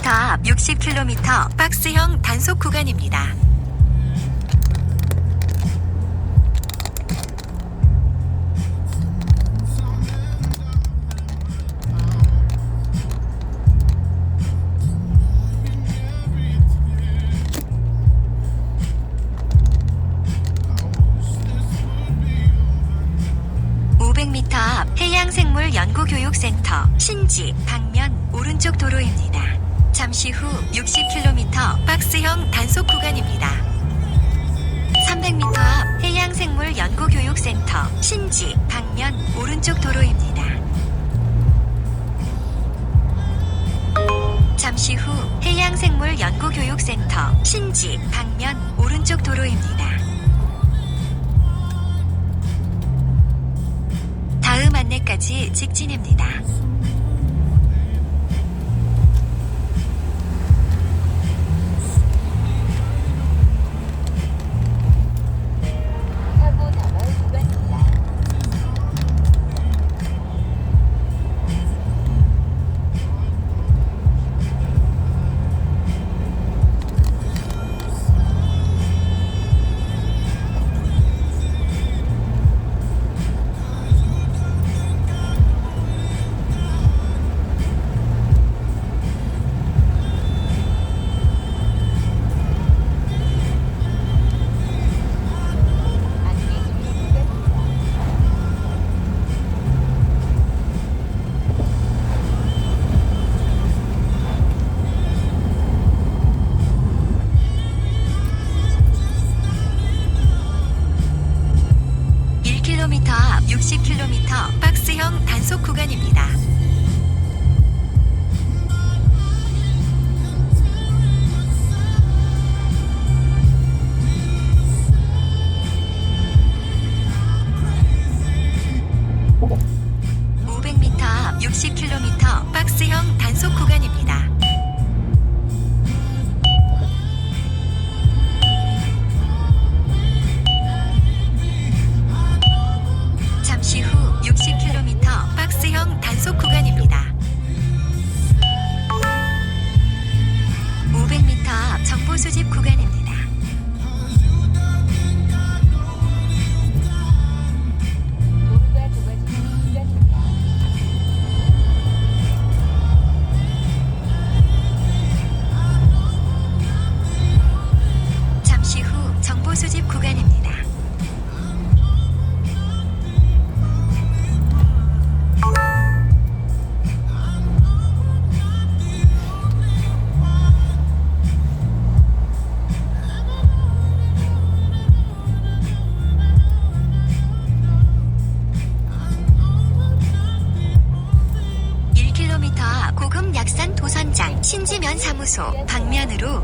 1km 앞 60km 박스형 단속 구간입니다. (500m) 앞 해양생물연구교육센터 신지 방면 오른쪽 도로입니다. 잠시 후 60km 박스형 단속 구간입니다. 300m 앞 해양생물연구교육센터 신지 방면 오른쪽 도로입니다. 잠시 후 해양생물연구교육센터 신지 방면 오른쪽 도로입니다. 다음 안내까지 직진입니다.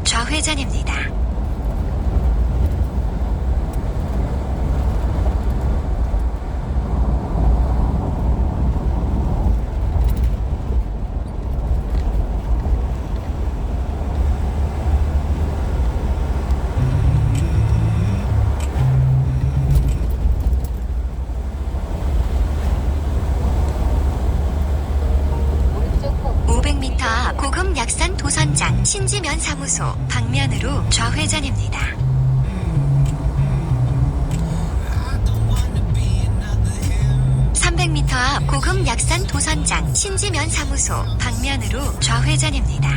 좌회전입니다. 오른쪽 컵 500m 앞 고금 약산 도선장 신지면 사무소 방면으로 좌회전입니다. (300m) 앞 고금 약산 도선장 신지면 사무소 방면으로 좌회전입니다.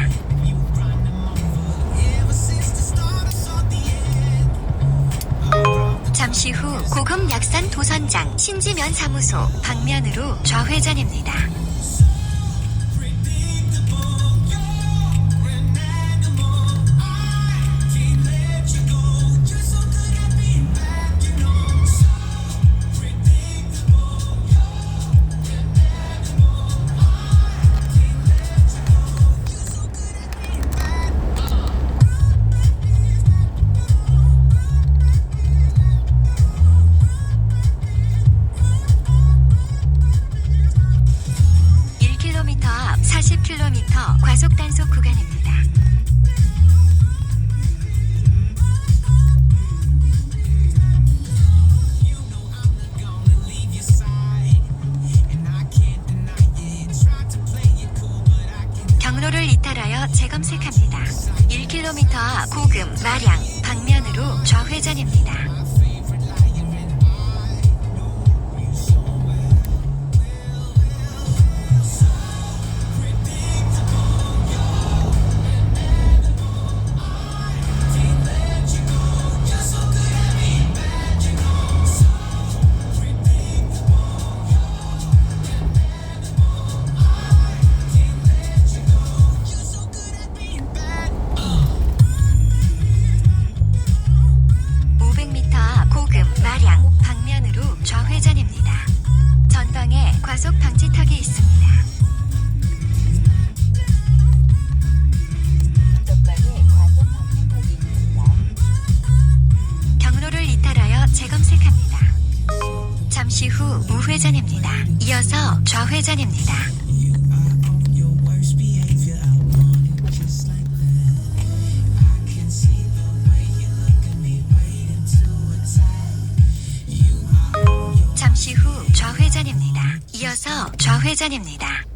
잠시 후 고금 약산 도선장 신지면 사무소 방면으로 좌회전입니다. 후 우회전입니다. 이어서 좌회전입니다. 잠시 후 좌회전입니다. 이어서 좌회전입니다.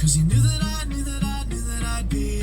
Cause you knew that I knew that I knew that I'd be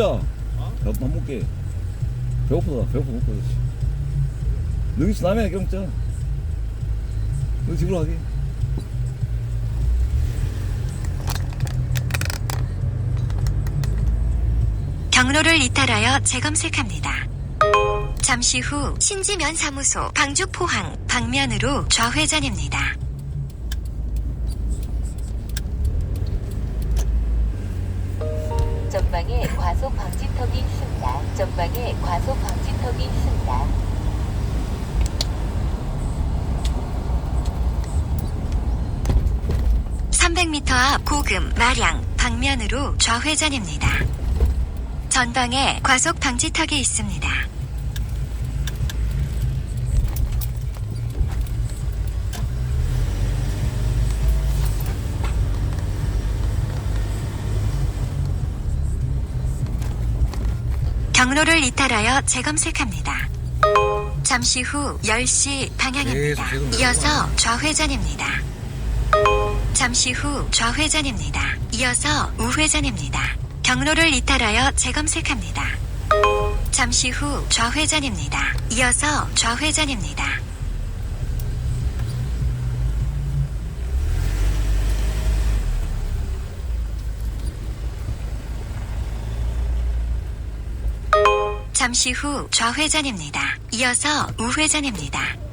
먹자. 어? 밥 먹게. 배고프다. 배고프 먹고 그렇지. 너기서 남해야 경자. 너 집으로 가게. 경로를 이탈하여 재검색합니다. 잠시 후 신지면 사무소 방주 포항 방면으로 좌회전입니다. 방지턱이 있습니다. 전방에 과속 방지턱이 있습니다. 앞 고금 마량 방면으로 좌회전입니다. 전방에 과속 방지턱이 있습니다. 경로를 이탈하여 재검색합니다. 잠시 후 10시 방향입니다. 이어서 좌회전입니다. 잠시 후 좌회전입니다. 이어서 우회전입니다. 경로를 이탈하여 재검색합니다. 잠시 후 좌회전입니다. 이어서 좌회전입니다. 잠시 후 좌회전입니다. 이어서 우회전입니다.